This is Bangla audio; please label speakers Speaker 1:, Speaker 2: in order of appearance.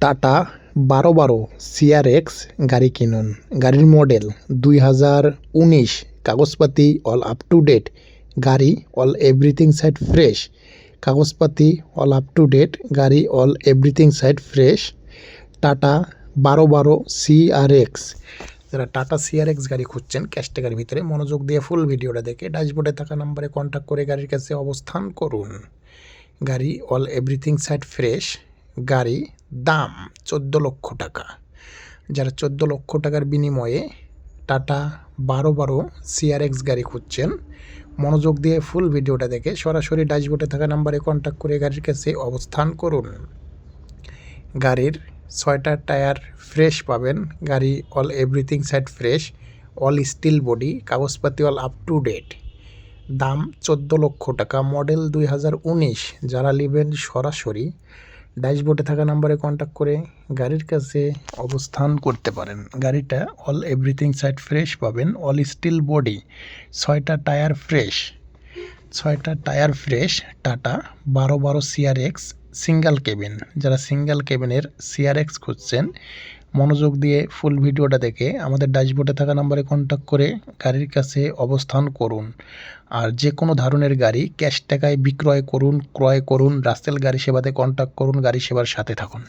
Speaker 1: টাটা বারো বারো সিআরএক্স গাড়ি কিনুন। গাড়ির মডেল দুই হাজার উনিশ, কাগজপাতি অল আপ টু ডেট গাড়ি অল এভরিথিং সাইড ফ্রেশ কাগজপাতি অল আপ টু ডেট গাড়ি all everything side fresh Tata বারো বারো সিআরএক্স যারা টাটা সিআরএক্স গাড়ি খুঁজছেন ক্যাশ ভিতরে মনোযোগ দিয়ে ফুল ভিডিওটা দেখে ড্যাশবোর্ডে থাকা নাম্বারে কন্ট্যাক্ট করে গাড়ির কাছে অবস্থান করুন। গাড়ি অল এভরিথিং সাইড ফ্রেশ গাড়ি দাম চোদ্দ লক্ষ টাকা। যারা চোদ্দ লক্ষ টাকার বিনিময়ে টাটা বারো বারো সিআরএক্স গাড়ি খুঁজছেন, মনোযোগ দিয়ে ফুল ভিডিওটা দেখে সরাসরি ড্যাশবোর্ডে থাকা নাম্বারে কন্ট্যাক্ট করে গাড়ির কাছে অবস্থান করুন। গাড়ির ছয়টা টায়ার ফ্রেশ পাবেন, গাড়ি all everything side fresh all steel body কাগজপাতি অল আপ টু ডেট দাম চোদ্দ লক্ষ টাকা মডেল দুই হাজার উনিশ, যারা নেবেন সরাসরি ড্যাশবোর্ডে থাকা নাম্বারে কন্ট্যাক্ট করে গাড়ির কাছে অবস্থান করতে পারেন। গাড়িটা অল এভরিথিং সাইড ফ্রেশ পাবেন অল স্টিল বডি ছয়টা টায়ার ফ্রেশ ছয়টা টায়ার ফ্রেশ টাটা বারো বারো সিআরএক্স সিঙ্গেল কেবিন যারা সিঙ্গেল কেবিনের সিআরএক্স খুঁজছেন মনোযোগ দিয়ে ফুল ভিডিওটা দেখে আমাদের ড্যাশবোর্ডে থাকা নাম্বারে কন্ট্যাক্ট করে গাড়ির কাছে অবস্থান করুন। আর যে কোনো ধরনের গাড়ি ক্যাশ টাকায় বিক্রয় করুন, ক্রয় করুন, রাসেল গাড়ি সেবাতে কন্ট্যাক্ট করুন, গাড়ি সেবার সাথে থাকুন।